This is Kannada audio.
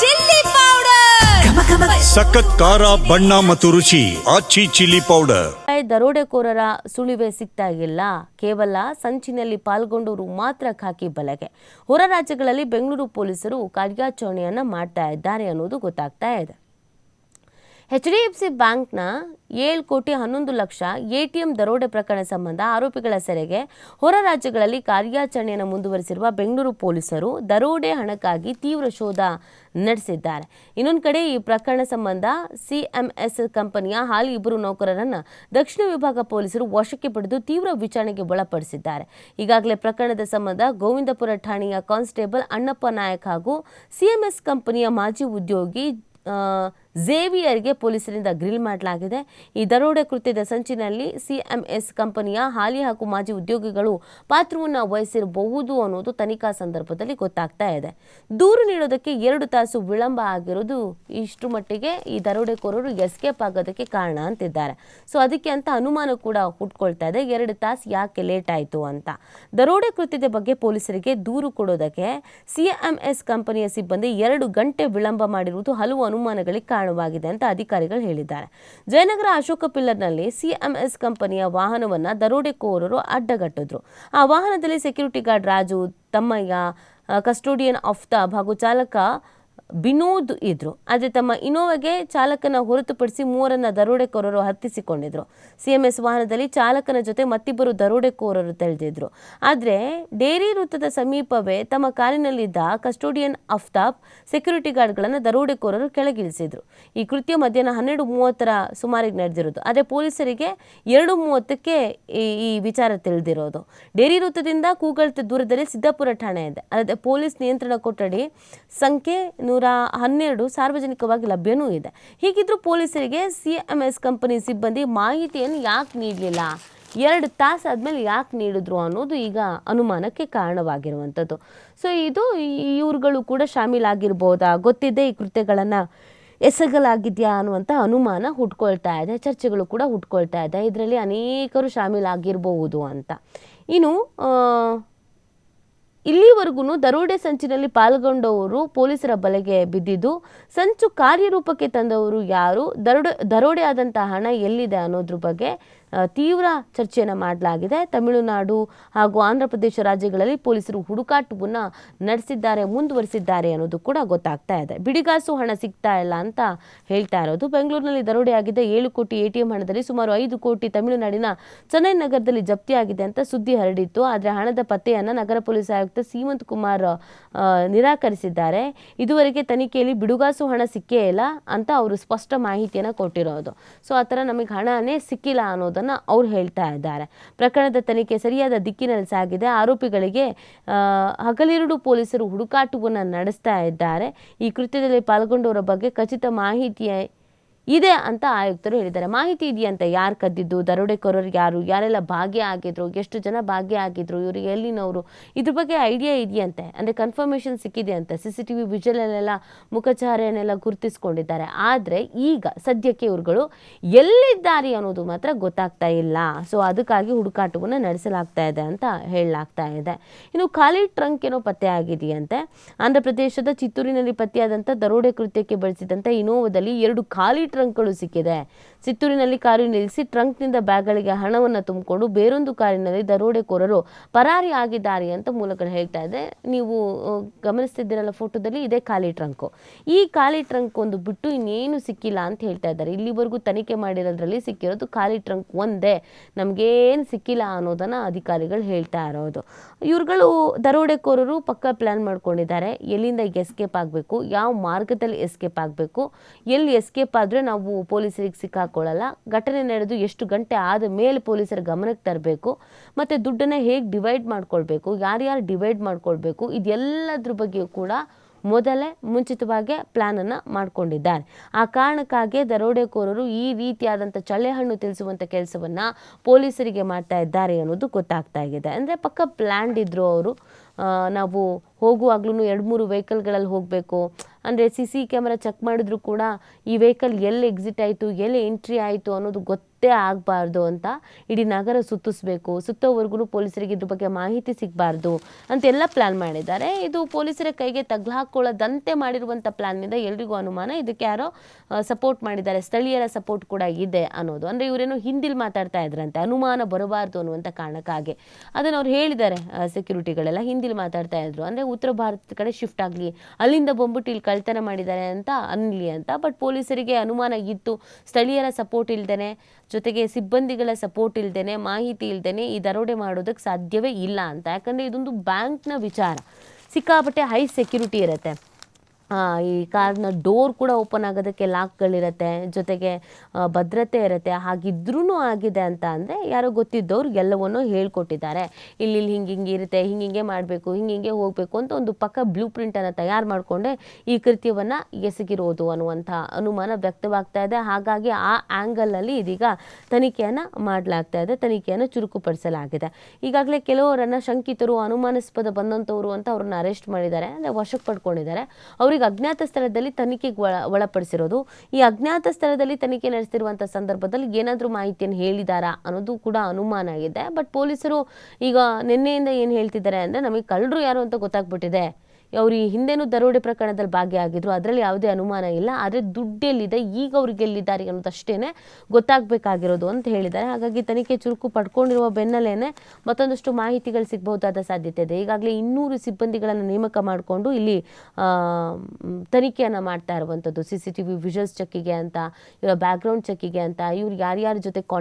Chilli powder. ಸಖತ್ ಖಾರ ಬಣ್ಣ ಮತ್ತು ರುಚಿ ಆಚಿ ಚಿಲ್ಲಿ ಪೌಡರ್. ದರೋಡೆಕೋರರ ಸುಳಿವೆ ಸಿಗ್ತಾ ಇಲ್ಲ. ಕೇವಲ ಸಂಚಿನಲ್ಲಿ ಪಾಲ್ಗೊಂಡವರು ಮಾತ್ರ ಖಾಕಿ ಬಲೆಗೆ. ಹೊರ ರಾಜ್ಯಗಳಲ್ಲಿ ಬೆಂಗಳೂರು ಪೊಲೀಸರು ಕಾರ್ಯಾಚರಣೆಯನ್ನ ಮಾಡ್ತಾ ಇದ್ದಾರೆ ಅನ್ನೋದು ಗೊತ್ತಾಗ್ತಾ ಇದೆ. ಎಚ್ ಡಿ ಎಫ್ ಸಿ ಬ್ಯಾಂಕ್ನ ಏಳು ಕೋಟಿ ಹನ್ನೊಂದು ಲಕ್ಷ ಎಟಿಎಂ ದರೋಡೆ ಪ್ರಕರಣ ಸಂಬಂಧ ಆರೋಪಿಗಳ ಸೆರೆಗೆ ಹೊರ ರಾಜ್ಯಗಳಲ್ಲಿ ಕಾರ್ಯಾಚರಣೆಯನ್ನು ಮುಂದುವರಿಸಿರುವ ಬೆಂಗಳೂರು ಪೊಲೀಸರು ದರೋಡೆ ಹಣಕ್ಕಾಗಿ ತೀವ್ರ ಶೋಧ ನಡೆಸಿದ್ದಾರೆ. ಇನ್ನೊಂದು ಕಡೆ ಈ ಪ್ರಕರಣ ಸಂಬಂಧ ಸಿಎಂಎಸ್ ಕಂಪನಿಯ ಹಾಲಿ ಇಬ್ಬರು ನೌಕರರನ್ನು ದಕ್ಷಿಣ ವಿಭಾಗ ಪೊಲೀಸರು ವಶಕ್ಕೆ ಪಡೆದು ತೀವ್ರ ವಿಚಾರಣೆಗೆ ಒಳಪಡಿಸಿದ್ದಾರೆ. ಈಗಾಗಲೇ ಪ್ರಕರಣದ ಸಂಬಂಧ ಗೋವಿಂದಪುರ ಠಾಣೆಯ ಕಾನ್ಸ್ಟೇಬಲ್ ಅಣ್ಣಪ್ಪ ನಾಯಕ್ ಹಾಗೂ ಸಿಎಂಎಸ್ ಕಂಪನಿಯ ಮಾಜಿ ಉದ್ಯೋಗಿ ಝೇವಿಯರ್ಗೆ ಪೊಲೀಸರಿಂದ ಗ್ರಿಲ್ ಮಾಡಲಾಗಿದೆ. ಈ ದರೋಡೆ ಕೃತ್ಯದ ಸಂಚಿನಲ್ಲಿ ಸಿಎಂಎಸ್ ಕಂಪನಿಯ ಹಾಲಿ ಹಾಗೂ ಮಾಜಿ ಉದ್ಯೋಗಿಗಳು ಪಾತ್ರವನ್ನು ವಹಿಸಿರಬಹುದು ಅನ್ನೋದು ತನಿಖಾ ಸಂದರ್ಭದಲ್ಲಿ ಗೊತ್ತಾಗ್ತಾ ಇದೆ. ದೂರು ನೀಡೋದಕ್ಕೆ ಎರಡು ತಾಸು ವಿಳಂಬ ಆಗಿರೋದು ಇಷ್ಟು ಮಟ್ಟಿಗೆ ಈ ದರೋಡೆಕೋರರು ಎಸ್ಕೇಪ್ ಆಗೋದಕ್ಕೆ ಕಾರಣ ಅಂತಿದ್ದಾರೆ. ಸೊ ಅದಕ್ಕೆ ಅಂತ ಅನುಮಾನ ಕೂಡ ಹುಟ್ಕೊಳ್ತಾ ಇದೆ. ಎರಡು ತಾಸು ಯಾಕೆ ಲೇಟ್ ಆಯಿತು ಅಂತ. ದರೋಡೆ ಕೃತ್ಯದ ಬಗ್ಗೆ ಪೊಲೀಸರಿಗೆ ದೂರು ಕೊಡೋದಕ್ಕೆ ಸಿಎಂಎಸ್ ಕಂಪನಿಯ ಸಿಬ್ಬಂದಿ ಎರಡು ಗಂಟೆ ವಿಳಂಬ ಮಾಡಿರುವುದು ಹಲವು ಅನುಮಾನಗಳಿಗೆ ಕಾರಣವಾಗಿದೆ ಅಂತ ಅಧಿಕಾರಿಗಳು ಹೇಳಿದ್ದಾರೆ. ಜಯನಗರ ಅಶೋಕ ಪಿಲ್ಲರ್ನಲ್ಲಿ ಸಿಎಂಎಸ್ ಕಂಪನಿಯ ವಾಹನವನ್ನ ದರೋಡೆಕೋರರು ಅಡ್ಡಗಟ್ಟಿದ್ರು. ಆ ವಾಹನದಲ್ಲಿ security guard Raju Thammaiah custodian the ಹಾಗೂ ಚಾಲಕ ವಿನೋದ್ ಇದ್ರು. ಆದರೆ ತಮ್ಮ ಇನೋವಾಗೆ ಚಾಲಕನ ಹೊರತುಪಡಿಸಿ ಮೂವರನ್ನ ದರೋಡೆಕೋರರು ಹತ್ತಿಸಿಕೊಂಡಿದ್ರು. ಸಿಎಂಎಸ್ ವಾಹನದಲ್ಲಿ ಚಾಲಕನ ಜೊತೆ ಮತ್ತಿಬ್ಬರು ದರೋಡೆಕೋರರು ತೆಳೆದಿದ್ರು. ಆದರೆ ಡೇರಿ ವೃತ್ತದ ಸಮೀಪವೇ ತಮ್ಮ ಕಾರಿನಲ್ಲಿದ್ದ ಕಸ್ಟೋಡಿಯನ್ ಅಫ್ತಾಬ್ ಸೆಕ್ಯೂರಿಟಿ ಗಾರ್ಡ್ಗಳನ್ನು ದರೋಡೆಕೋರರು ಕೆಳಗಿಳಿಸಿದ್ರು. ಈ ಕೃತ್ಯ ಮಧ್ಯಾಹ್ನ ಹನ್ನೆರಡು ಮೂವತ್ತರ ಸುಮಾರಿಗೆ ನಡೆದಿರೋದು. ಆದರೆ ಪೊಲೀಸರಿಗೆ ಎರಡು ಮೂವತ್ತಕ್ಕೆ ಈ ಈ ವಿಚಾರ ತಿಳಿದಿರೋದು. ಡೇರಿ ವೃತ್ತದಿಂದ ಕೂಗಳ್ತ ದೂರದಲ್ಲಿ ಸಿದ್ದಾಪುರ ಠಾಣೆ ಇದೆ. ಅಲ್ಲದೆ ಪೊಲೀಸ್ ನಿಯಂತ್ರಣ ಕೊಠಡಿ ಸಂಖ್ಯೆ ಹನ್ನೆರಡು ಸಾರ್ವಜನಿಕವಾಗಿ ಲಭ್ಯನೂ ಇದೆ. ಹೀಗಿದ್ರೂ ಪೊಲೀಸರಿಗೆ ಸಿ ಎಂ ಎಸ್ ಕಂಪನಿ ಸಿಬ್ಬಂದಿ ಮಾಹಿತಿಯನ್ನು ಯಾಕೆ ನೀಡಲಿಲ್ಲ? ಎರಡು ತಾಸು ಆದಮೇಲೆ ಯಾಕೆ ನೀಡಿದ್ರು ಅನ್ನೋದು ಈಗ ಅನುಮಾನಕ್ಕೆ ಕಾರಣವಾಗಿರುವಂಥದ್ದು. ಸೊ ಇದು ಇವ್ರುಗಳು ಕೂಡ ಶಾಮೀಲಾಗಿರ್ಬೋದಾ? ಗೊತ್ತಿದ್ದೇ ಈ ಕೃತ್ಯಗಳನ್ನು ಎಸಗಲಾಗಿದೆಯಾ ಅನ್ನುವಂಥ ಅನುಮಾನ ಹುಟ್ಕೊಳ್ತಾ ಇದೆ. ಚರ್ಚೆಗಳು ಕೂಡ ಹುಟ್ಕೊಳ್ತಾ ಇದೆ. ಇದರಲ್ಲಿ ಅನೇಕರು ಶಾಮೀಲಾಗಿರಬಹುದು ಅಂತ. ಇನ್ನು ಇಲ್ಲಿವರೆಗೂ ದರೋಡೆ ಸಂಚಿನಲ್ಲಿ ಪಾಲ್ಗೊಂಡವರು ಪೊಲೀಸರ ಬಲೆಗೆ ಬಿದ್ದಿದ್ದು, ಸಂಚು ಕಾರ್ಯರೂಪಕ್ಕೆ ತಂದವರು ಯಾರು, ದರೋಡೆ ದರೋಡೆ ಆದಂತಹ ಹಣ ಎಲ್ಲಿದೆ ಅನ್ನೋದ್ರ ಬಗ್ಗೆ ತೀವ್ರ ಚರ್ಚೆಯನ್ನು ಮಾಡಲಾಗಿದೆ. ತಮಿಳುನಾಡು ಹಾಗೂ ಆಂಧ್ರ ಪ್ರದೇಶ ರಾಜ್ಯಗಳಲ್ಲಿ ಪೊಲೀಸರು ಹುಡುಕಾಟವನ್ನು ನಡೆಸಿದ್ದಾರೆ, ಮುಂದುವರಿಸಿದ್ದಾರೆ ಅನ್ನೋದು ಕೂಡ ಗೊತ್ತಾಗ್ತಾ ಇದೆ. ಬಿಡಿಗಾಸು ಹಣ ಸಿಗ್ತಾ ಇಲ್ಲ ಅಂತ ಹೇಳ್ತಾ ಇರೋದು. ಬೆಂಗಳೂರಿನಲ್ಲಿ ದರೋಡೆಯಾಗಿದ್ದ ಏಳು ಕೋಟಿ ಎಟಿಎಂ ಹಣದಲ್ಲಿ ಸುಮಾರು ಐದು ಕೋಟಿ ತಮಿಳುನಾಡಿನ ಚೆನ್ನೈ ನಗರದಲ್ಲಿ ಜಪ್ತಿಯಾಗಿದೆ ಅಂತ ಸುದ್ದಿ ಹರಡಿತ್ತು. ಆದರೆ ಹಣದ ಪತ್ತೆಯನ್ನು ನಗರ ಪೊಲೀಸ್ ಆಯುಕ್ತ ಸೀಮಂತ್ ಕುಮಾರ್ ನಿರಾಕರಿಸಿದ್ದಾರೆ. ಇದುವರೆಗೆ ತನಿಖೆಯಲ್ಲಿ ಬಿಡುಗಾಸು ಹಣ ಸಿಕ್ಕೇ ಇಲ್ಲ ಅಂತ ಅವರು ಸ್ಪಷ್ಟ ಮಾಹಿತಿಯನ್ನು ಕೊಟ್ಟಿರೋದು. ಸೊ, ಆ ಥರ ನಮಗೆ ಹಣನೇ ಸಿಕ್ಕಿಲ್ಲ ಅನ್ನೋದನ್ನು ಅವ್ರು ಹೇಳ್ತಾ ಇದ್ದಾರೆ. ಪ್ರಕರಣದ ತನಿಖೆ ಸರಿಯಾದ ದಿಕ್ಕಿನಲ್ಲಿ ಸಾಗಿದೆ. ಆರೋಪಿಗಳಿಗೆ ಹಗಲಿರುಡು ಹಗಲಿರುಳು ಪೊಲೀಸರು ಹುಡುಕಾಟವನ್ನು ನಡೆಸ್ತಾ ಇದ್ದಾರೆ. ಈ ಕೃತ್ಯದಲ್ಲಿ ಪಾಲ್ಗೊಂಡವರ ಬಗ್ಗೆ ಖಚಿತ ಮಾಹಿತಿಯ ಇದೆ ಅಂತ ಆಯುಕ್ತರು ಹೇಳಿದ್ದಾರೆ. ಮಾಹಿತಿ ಇದೆಯಂತೆ, ಯಾರು ಕದ್ದಿದ್ದು, ದರೋಡೆಕೋರರು ಯಾರು, ಯಾರೆಲ್ಲ ಭಾಗಿಯಾಗಿದ್ರು ಎಷ್ಟು ಜನ ಭಾಗಿಯಾಗಿದ್ರು ಇವರಿಗೆ ಎಲ್ಲಿನವರು? ಇದ್ರ ಬಗ್ಗೆ ಐಡಿಯಾ ಇದೆಯಂತೆ? ಅಂದರೆ ಕನ್ಫರ್ಮೇಷನ್ ಸಿಕ್ಕಿದೆಯಂತೆ ಸಿ ಸಿ ಟಿ ವಿ ವಿಜಲಲ್ಲೆಲ್ಲ ಮುಖಚಾರೆಯನ್ನೆಲ್ಲ ಗುರುತಿಸ್ಕೊಂಡಿದ್ದಾರೆ. ಆದರೆ ಈಗ ಸದ್ಯಕ್ಕೆ ಇವ್ರುಗಳು ಎಲ್ಲಿದ್ದಾರೆ ಅನ್ನೋದು ಮಾತ್ರ ಗೊತ್ತಾಗ್ತಾ ಇಲ್ಲ. ಸೊ ಅದಕ್ಕಾಗಿ ಹುಡುಕಾಟವನ್ನು ನಡೆಸಲಾಗ್ತಾ ಇದೆ ಅಂತ ಹೇಳಲಾಗ್ತಾ ಇದೆ. ಇನ್ನು ಖಾಲಿ ಟ್ರಂಕ್ ಏನೋ ಪತ್ತೆ ಆಗಿದೆಯಂತೆ. ಆಂಧ್ರ ಪ್ರದೇಶದ ಚಿತ್ತೂರಿನಲ್ಲಿ ಪತ್ತೆಯಾದಂಥ ದರೋಡೆ ಕೃತ್ಯಕ್ಕೆ ಬಳಸಿದಂಥ ಇನೋವಾದಲ್ಲಿ ಎರಡು ಖಾಲಿ ಟ್ರಂಕ್ಗಳು ಸಿಕ್ಕಿದೆ. ಚಿತ್ತೂರಿನಲ್ಲಿ ಕಾರು ನಿಲ್ಲಿಸಿ ಟ್ರಂಕ್ನಿಂದ ಬ್ಯಾಗ್ಗಳಿಗೆ ಹಣವನ್ನು ತುಂಬಿಕೊಂಡು ಬೇರೊಂದು ಕಾರಿನಲ್ಲಿ ದರೋಡೆಕೋರರು ಪರಾರಿ ಆಗಿದ್ದಾರೆ ಅಂತ ಮೂಲಗಳು ಹೇಳ್ತಾ ಇದೆ. ನೀವು ಗಮನಿಸ್ತಿದ್ದೀರಲ್ಲ ಫೋಟೋದಲ್ಲಿ ಇದೇ ಖಾಲಿ ಟ್ರಂಕು. ಈ ಖಾಲಿ ಟ್ರಂಕ್ ಒಂದು ಬಿಟ್ಟು ಇನ್ನೇನು ಸಿಕ್ಕಿಲ್ಲ ಅಂತ ಹೇಳ್ತಾ ಇದ್ದಾರೆ. ಇಲ್ಲಿವರೆಗೂ ತನಿಖೆ ಮಾಡಿರೋದ್ರಲ್ಲಿ ಸಿಕ್ಕಿರೋದು ಖಾಲಿ ಟ್ರಂಕ್ ಒಂದೇ. ನಮಗೇನು ಸಿಕ್ಕಿಲ್ಲ ಅನ್ನೋದನ್ನು ಅಧಿಕಾರಿಗಳು ಹೇಳ್ತಾ ಇರೋದು. ಇವ್ರುಗಳು ದರೋಡೆಕೋರರು ಪಕ್ಕ ಪ್ಲ್ಯಾನ್ ಮಾಡ್ಕೊಂಡಿದ್ದಾರೆ. ಎಲ್ಲಿಂದ ಎಸ್ಕೇಪ್ ಆಗಬೇಕು? ಯಾವ ಮಾರ್ಗದಲ್ಲಿ ಎಸ್ಕೇಪ್ ಆಗಬೇಕು? ಎಲ್ಲಿ ಎಸ್ಕೇಪ್ ಆದರೆ ನಾವು ಪೊಲೀಸರಿಗೆ ಸಿಕ್ಕಾಕೊಳ್ಳಲ್ಲ. ಘಟನೆ ನಡೆದು ಎಷ್ಟು ಗಂಟೆ ಆದ ಮೇಲೆ ಪೊಲೀಸರ ಗಮನಕ್ಕೆ ತರಬೇಕು. ಮತ್ತು ದುಡ್ಡನ್ನು ಹೇಗೆ ಡಿವೈಡ್ ಮಾಡ್ಕೊಳ್ಬೇಕು? ಯಾರ್ಯಾರು ಡಿವೈಡ್ ಮಾಡ್ಕೊಳ್ಬೇಕು? ಇದೆಲ್ಲದ್ರ ಬಗ್ಗೆಯೂ ಕೂಡ ಮೊದಲೇ ಮುಂಚಿತವಾಗಿ ಪ್ಲ್ಯಾನನ್ನು ಮಾಡಿಕೊಂಡಿದ್ದಾರೆ. ಆ ಕಾರಣಕ್ಕಾಗಿ ದರೋಡೆಕೋರರು ಈ ರೀತಿಯಾದಂಥ ಚಳ್ಳೆಹಣ್ಣು ತಿಳಿಸುವಂಥ ಕೆಲಸವನ್ನು ಪೊಲೀಸರಿಗೆ ಮಾಡ್ತಾ ಇದ್ದಾರೆ ಅನ್ನೋದು ಗೊತ್ತಾಗ್ತಾ ಇದೆ. ಅಂದರೆ ಪಕ್ಕ ಪ್ಲ್ಯಾಂಡ್ ಇದ್ದರು ಅವರು ನಾವು ಹೋಗುವಾಗ್ಲೂ ಎರಡು ಮೂರು ವೆಹಿಕಲ್ಗಳಲ್ಲಿ ಹೋಗಬೇಕು. ಅಂದರೆ ಸಿ ಸಿ ಕ್ಯಾಮ್ರಾ ಚೆಕ್ ಮಾಡಿದ್ರೂ ಕೂಡ ಈ ವೆಹಿಕಲ್ ಎಲ್ಲಿ ಎಕ್ಸಿಟ್ ಆಯಿತು, ಎಲ್ಲಿ ಎಂಟ್ರಿ ಆಯಿತು ಅನ್ನೋದು ಗೊತ್ತೇ ಆಗಬಾರ್ದು ಅಂತ ಇಡೀ ನಗರ ಸುತ್ತಿಸ್ಬೇಕು. ಸುತ್ತೋವರೆಗೂ ಪೊಲೀಸರಿಗೆ ಇದ್ರ ಬಗ್ಗೆ ಮಾಹಿತಿ ಸಿಗಬಾರ್ದು ಅಂತೆಲ್ಲ ಪ್ಲಾನ್ ಮಾಡಿದ್ದಾರೆ. ಇದು ಪೊಲೀಸರ ಕೈಗೆ ತಗ್ಲಾಕೊಳ್ಳದಂತೆ ಮಾಡಿರುವಂಥ ಪ್ಲ್ಯಾನ್ನಿಂದ ಎಲ್ರಿಗೂ ಅನುಮಾನ. ಇದಕ್ಕೆ ಯಾರೋ ಸಪೋರ್ಟ್ ಮಾಡಿದ್ದಾರೆ. ಸ್ಥಳೀಯರ ಸಪೋರ್ಟ್ ಕೂಡ ಇದೆ ಅನ್ನೋದು. ಅಂದರೆ ಇವರೇನೋ ಹಿಂದಿಲ್ ಮಾತಾಡ್ತಾ ಇದ್ರಂತೆ. ಅನುಮಾನ ಬರಬಾರ್ದು ಅನ್ನುವಂಥ ಕಾರಣಕ್ಕಾಗಿ. ಅದನ್ನು ಅವ್ರು ಹೇಳಿದ್ದಾರೆ ಸೆಕ್ಯೂರಿಟಿಗಳೆಲ್ಲ ಹಿಂದಿಲ್ ಮಾತಾಡ್ತಾ ಇದ್ರು. ಅಂದರೆ ಉತ್ತರ ಭಾರತದ ಕಡೆ ಶಿಫ್ಟ್ ಆಗಲಿ. ಅಲ್ಲಿಂದ ಬಂದ್ಬಿಟ್ಟು ಇಲ್ಲಿ ಕಳ್ತನ ಮಾಡಿದ್ದಾರೆ ಅಂತ ಅನ್ನಲಿ ಅಂತ. ಬಟ್ ಪೊಲೀಸರಿಗೆ ಅನುಮಾನ ಇತ್ತು. ಸ್ಥಳೀಯರ ಸಪೋರ್ಟ್ ಇಲ್ದೇನೆ, ಜೊತೆಗೆ ಸಿಬ್ಬಂದಿಗಳ ಸಪೋರ್ಟ್ ಇಲ್ದೇನೆ, ಮಾಹಿತಿ ಇಲ್ದೇನೆ ಈ ದರೋಡೆ ಮಾಡೋದಕ್ಕೆ ಸಾಧ್ಯವೇ ಇಲ್ಲ ಅಂತ. ಯಾಕಂದರೆ ಇದೊಂದು ಬ್ಯಾಂಕ್ನ ವಿಚಾರ. ಸಿಕ್ಕಾಪಟ್ಟೆ ಹೈ ಸೆಕ್ಯೂರಿಟಿ ಇರುತ್ತೆ. ಈ ಕಾರ್ನ ಡೋರ್ ಕೂಡ ಓಪನ್ ಆಗೋದಕ್ಕೆ ಲಾಕ್ಗಳಿರತ್ತೆ, ಜೊತೆಗೆ ಭದ್ರತೆ ಇರುತ್ತೆ ಹಾಗಿದ್ರೂ ಆಗಿದೆ ಅಂತ ಅಂದರೆ ಯಾರೋ ಗೊತ್ತಿದ್ದವ್ರು ಎಲ್ಲವನ್ನೂ ಹೇಳ್ಕೊಟ್ಟಿದ್ದಾರೆ. ಇಲ್ಲಿ ಇಲ್ಲಿ ಹಿಂಗೆ ಹಿಂಗೆ ಇರುತ್ತೆ, ಹಿಂಗೆ ಹಿಂಗೆ ಮಾಡಬೇಕು, ಹಿಂಗೆ ಹಿಂಗೆ ಹೋಗಬೇಕು ಅಂತ ಒಂದು ಪಕ್ಕ ಬ್ಲೂ ಪ್ರಿಂಟನ್ನು ತಯಾರು ಮಾಡಿಕೊಂಡೆ ಈ ಕೃತ್ಯವನ್ನು ಎಸಗಿರೋದು ಅನ್ನುವಂಥ ಅನುಮಾನ ವ್ಯಕ್ತವಾಗ್ತಾ ಇದೆ. ಹಾಗಾಗಿ ಆ ಆ್ಯಂಗಲಲ್ಲಿ ಇದೀಗ ತನಿಖೆಯನ್ನು ಮಾಡಲಾಗ್ತಾ ಇದೆ, ತನಿಖೆಯನ್ನು ಚುರುಕುಪಡಿಸಲಾಗಿದೆ. ಈಗಾಗಲೇ ಕೆಲವರನ್ನು ಶಂಕಿತರು, ಅನುಮಾನಾಸ್ಪದ ಬಂದಂಥವ್ರು ಅಂತ ಅವ್ರನ್ನ ಅರೆಸ್ಟ್ ಮಾಡಿದ್ದಾರೆ, ಅಂದರೆ ವಶಕ್ಕೆ ಪಡ್ಕೊಂಡಿದ್ದಾರೆ. ಅವ್ರಿಗೆ ಅಜ್ಞಾತ ಸ್ಥಳದಲ್ಲಿ ತನಿಖೆಗೆ ಒಳ, ಒಳಪಡಿಸಿರೋದು. ಈ ಅಜ್ಞಾತ ಸ್ಥಳದಲ್ಲಿ ತನಿಖೆ ನಡೆಸ್ತಿರುವಂಥ ಸಂದರ್ಭದಲ್ಲಿ ಏನಾದರೂ ಮಾಹಿತಿಯನ್ನು ಹೇಳಿದಾರಾ ಅನ್ನೋದು ಕೂಡ ಅನುಮಾನ ಆಗಿದೆ. ಬಟ್ ಪೊಲೀಸರು ಈಗ ನಿನ್ನೆಯಿಂದ ಏನು ಹೇಳ್ತಿದ್ದಾರೆ ಅಂದರೆ ನಮಗೆ ಕಳ್ಳರು ಯಾರು ಅಂತ ಗೊತ್ತಾಗ್ಬಿಟ್ಟಿದೆ. ಅವ್ರು ಈ ಹಿಂದೆನೂ ದರೋಡೆ ಪ್ರಕರಣದಲ್ಲಿ ಭಾಗಿಯಾಗಿದ್ರು, ಅದರಲ್ಲಿ ಯಾವುದೇ ಅನುಮಾನ ಇಲ್ಲ, ಆದರೆ ದುಡ್ಡೆಲ್ಲಿದೆ, ಈಗ ಅವ್ರಿಗೆ ಎಲ್ಲಿದ್ದಾರೆ ಅನ್ನೋದಷ್ಟೇ ಗೊತ್ತಾಗಬೇಕಾಗಿರೋದು ಅಂತ ಹೇಳಿದ್ದಾರೆ. ಹಾಗಾಗಿ ತನಿಖೆ ಚುರುಕು ಪಡ್ಕೊಂಡಿರುವ ಬೆನ್ನಲ್ಲೇನೆ ಮತ್ತೊಂದಷ್ಟು ಮಾಹಿತಿಗಳು ಸಿಗಬಹುದಾದ ಸಾಧ್ಯತೆ ಇದೆ. ಈಗಾಗಲೇ ಇನ್ನೂರು ಸಿಬ್ಬಂದಿಗಳನ್ನು ನೇಮಕ ಮಾಡಿಕೊಂಡು ಇಲ್ಲಿ ತನಿಖೆಯನ್ನು ಮಾಡ್ತಾ ಇರುವಂಥದ್ದು, C C T V visuals ಚೆಕ್ಕಿಗೆ ಅಂತ, ಇವರ ಬ್ಯಾಕ್ಗ್ರೌಂಡ್ ಚೆಕ್ಕಿಗೆ ಅಂತ, ಇವ್ರು ಯಾರ್ಯಾರ ಜೊತೆ